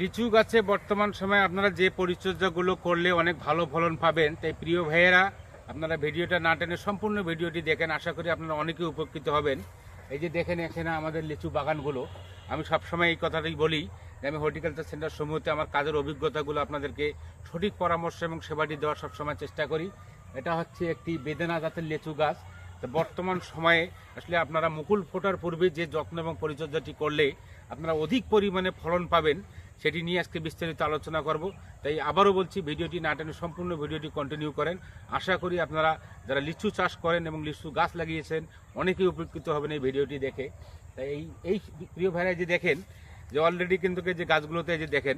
লিচু গাছে বর্তমান সময়ে আপনারা যে পরিচর্যাগুলো করলে অনেক ভালো ফলন পাবেন, তাই প্রিয় ভাইয়েরা, আপনারা ভিডিওটা না টেনে সম্পূর্ণ ভিডিওটি দেখেন। আশা করি আপনারা অনেকে উপকৃত হবেন। এই যে দেখেন এখানে আমাদের লিচু বাগানগুলো, আমি সবসময় এই কথাটাই বলি যে আমি হর্টিকালচার সেন্টার সমূহতে আমার কাজের অভিজ্ঞতাগুলো আপনাদেরকে সঠিক পরামর্শ এবং সেবাটি দেওয়ার সবসময় চেষ্টা করি। এটা হচ্ছে একটি বেদেনা জাতের লিচু গাছ। তো বর্তমান সময়ে আসলে আপনারা মুকুল ফোটার পূর্বে যে যত্ন এবং পরিচর্যাটি করলে আপনারা অধিক পরিমাণে ফলন পাবেন। সেটি নিয়ে আজকে বিস্তারিত আলোচনা করব। তাই আবারও বলছি, ভিডিওটি না টেনে সম্পূর্ণ ভিডিওটি কন্টিনিউ করেন। আশা করি আপনারা যারা লিচু চাষ করেন এবং লিচু গাছ লাগিয়েছেন, অনেকেই উপকৃত হবেন এই ভিডিওটি দেখে। তাই এই এই প্রিয় ভাইরা যে দেখেন, যে অলরেডি কিন্তু যে গাছগুলোতে যে দেখেন,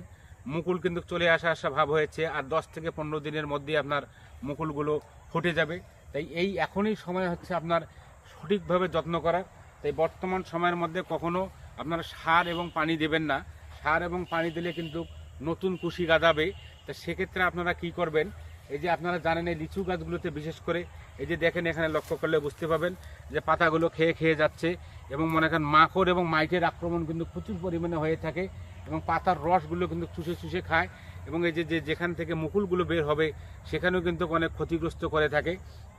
মুকুল কিন্তু চলে আসা আসা ভাব হয়েছে আর দশ থেকে পনেরো দিনের মধ্যে আপনার মুকুলগুলো ফুটে যাবে। তাই এই এখনই সময় হচ্ছে আপনার সঠিকভাবে যত্ন করা তাই বর্তমান সময়ের মধ্যে কখনো আপনারা সার এবং পানি দেবেন না। সার এবং পানি দিলে কিন্তু নতুন কুশি গাদাবে। তা সেক্ষেত্রে আপনারা কি করবেন? এই যে আপনারা জানেন এই লিচু গাছগুলোতে বিশেষ করে এই যে দেখেন এখানে লক্ষ্য করলে বুঝতে পাবেন যে পাতাগুলো খেয়ে খেয়ে যাচ্ছে এবং মনে করেন মাকড় এবং মাইটের আক্রমণ কিন্তু প্রচুর পরিমাণে হয়ে থাকে এবং পাতার রসগুলো কিন্তু চুষে চুষে খায় এবং এই যে যে যেখান থেকে মুকুলগুলো বের হবে সেখানেও কিন্তু অনেক ক্ষতিগ্রস্ত করে থাকে।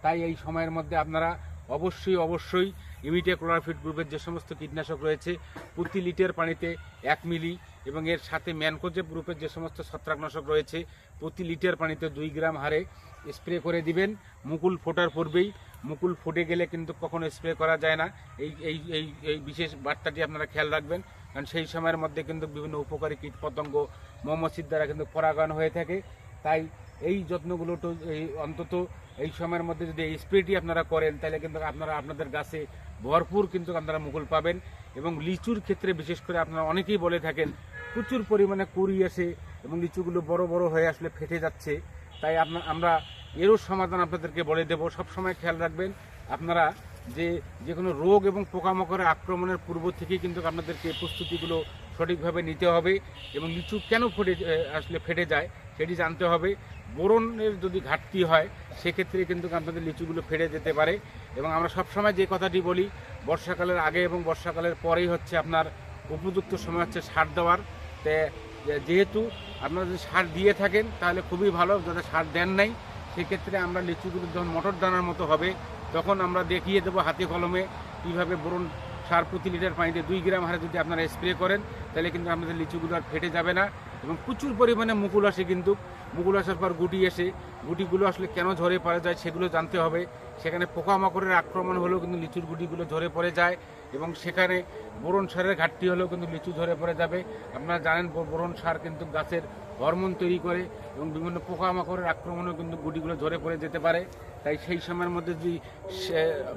তাই এই সময়ের মধ্যে আপনারা অবশ্যই অবশ্যই ইমিডিয়া ক্লোরাফিট গ্রুপের যে সমস্ত কীটনাশক রয়েছে, প্রতি লিটার পানিতে এক মিলি এবং এর সাথে ম্যানকোজেব গ্রুপের যে সমস্ত ছত্রাকনাশক রয়েছে, প্রতি লিটার পানিতে দুই গ্রাম হারে স্প্রে করে দিবেন। মুকুল ফোটার পূর্বেই, মুকুল ফুটে গেলে কিন্তু কখনো স্প্রে করা যায় না। এই এই এই এই বিশেষ বার্তাটি আপনারা খেয়াল রাখবেন, কারণ সেই সময়ের মধ্যে কিন্তু বিভিন্ন উপকারী কীটপতঙ্গ, মৌমাছির দ্বারা কিন্তু পরাগায়ন হয়ে থাকে। তাই এই যত্নগুলো তো এই অন্তত এই সময়ের মধ্যে যদি এই স্প্রেটি আপনারা করেন, তাহলে কিন্তু আপনারা আপনাদের গাছে ভরপুর কিন্তু আপনারা মুকুল পাবেন এবং লিচুর ক্ষেত্রে বিশেষ করে আপনারা অনেকেই বলে থাকেন, প্রচুর পরিমাণে কুড়ি আসে এবং লিচুগুলো বড় বড় হয়ে আসলে ফেটে যাচ্ছে। তাই আপনার আমরা এরও সমাধান আপনাদেরকে বলে দেব। সবসময় খেয়াল রাখবেন, আপনারা যে যে কোনো রোগ এবং পোকামাকড়ের আক্রমণের পূর্ব থেকেই কিন্তু আপনাদেরকে প্রস্তুতিগুলো সঠিকভাবে নিতে হবে এবং লিচু কেন ফেটে আসলে ফেটে যায় সেটি জানতে হবে। বোরনের যদি ঘাটতি হয়, সেক্ষেত্রে কিন্তু আপনাদের লিচুগুলো ফেটে যেতে পারে এবং আমরা সবসময় যে কথাটি বলি, বর্ষাকালের আগে এবং বর্ষাকালের পরেই হচ্ছে আপনার উপযুক্ত সময় হচ্ছে সার দেওয়ার। তে যেহেতু আপনারা যদি সার দিয়ে থাকেন, তাহলে খুবই ভালো যাতে সার দেন নাই, সেক্ষেত্রে আমরা লিচুগুলো যখন মটর দানার মতো হবে, তখন আমরা দেখিয়ে দেবো হাতে কলমে কীভাবে বোরন সার প্রতি লিটার পানিতে দুই গ্রাম হারে যদি আপনারা স্প্রে করেন, তাহলে কিন্তু আপনাদের লিচুগুলো আর ফেটে যাবে না। এবং প্রচুর পরিমাণে মুকুল আসে কিন্তু। মুকুল আসার পর গুটি এসে গুটিগুলো আসলে কেন ঝরে পড়ে যায় সেগুলো জানতে হবে। সেখানে পোকামাকড়ের আক্রমণ হলেও কিন্তু লিচুর গুটিগুলো ঝরে পড়ে যায় এবং সেখানে বোরন সারের ঘাটতি হলেও কিন্তু লিচু ঝরে পড়ে যাবে। আপনারা জানেন বোরন সার কিন্তু গাছের হরমোন তৈরি করে এবং বিভিন্ন পোকামাকড়ের আক্রমণেও কিন্তু গুটিগুলো ঝরে পড়ে যেতে পারে। তাই সেই সময়ের মধ্যে যদি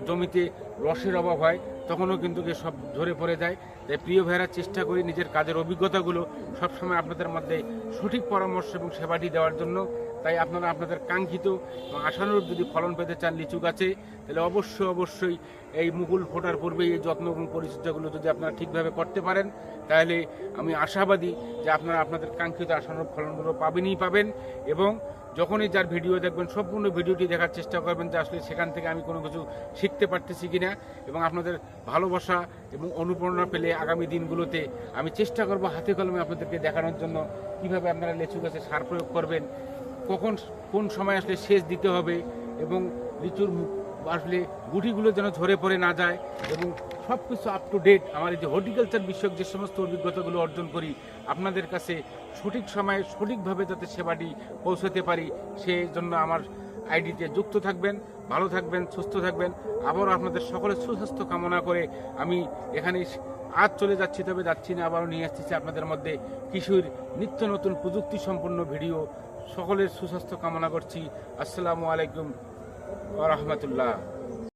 জমিতে রসের অভাব হয়, তখনও কিন্তু সব ঝরে পড়ে যায়। তাই প্রিয় ভাইয়েরা চেষ্টা করি নিজের কাজের অভিজ্ঞতাগুলো সবসময় আপনাদের মধ্যে সঠিক পরামর্শ এবং সেবাটি দেওয়ার জন্য। তাই আপনারা আপনাদের কাঙ্ক্ষিত এবং আশানুরূপ যদি ফলন পেতে চান লিচু গাছে, তাহলে অবশ্যই অবশ্যই এই মুকুল ফোটার পূর্বে এই যত্ন এবং পরিচর্যাগুলো যদি আপনারা ঠিকভাবে করতে পারেন, তাহলে আমি আশাবাদী যে আপনারা আপনাদের কাঙ্ক্ষিত আশানুরূপ ফলনগুলো পাবেনই পাবেন এবং যখনই যার ভিডিও দেখবেন, সম্পূর্ণ ভিডিওটি দেখার চেষ্টা করবেন যে আসলে সেখান থেকে আমি কোনো কিছু শিখতে পারতেছি কিনা এবং আপনাদের ভালোবাসা এবং অনুপ্রেরণা পেলে আগামী দিনগুলোতে আমি চেষ্টা করব হাতে কলমে আপনাদেরকে দেখানোর জন্য কীভাবে আপনারা লিচু গাছে সার প্রয়োগ করবেন কখন কোন সময় আসলে সেচ দিতে হবে এবং লিচুর আসলে গুটিগুলো যেন ঝরে পড়ে না যায় এবং সব কিছু আপ টু ডেট আমার এই যে হর্টিকালচার বিষয়ক যে সমস্ত অভিজ্ঞতাগুলো অর্জন করি, আপনাদের কাছে সঠিক সময়ে সঠিকভাবে যাতে সেবাটি পৌঁছাতে পারি সেই জন্য আমার আইডিতে যুক্ত থাকবেন, ভালো থাকবেন, সুস্থ থাকবেন। আবারও আপনাদের সকলের সুস্বাস্থ্য কামনা করে আমি এখানে আজ চলে যাচ্ছি, তবে যাচ্ছি না, আবারও নিয়ে আসতেছি আপনাদের মধ্যে কিশোর নিত্য নতুন প্রযুক্তি সম্পন্ন ভিডিও সকলের সুস্বাস্থ্য কামনা করছি। আসসালামু আলাইকুম রহমতুল্লাহ।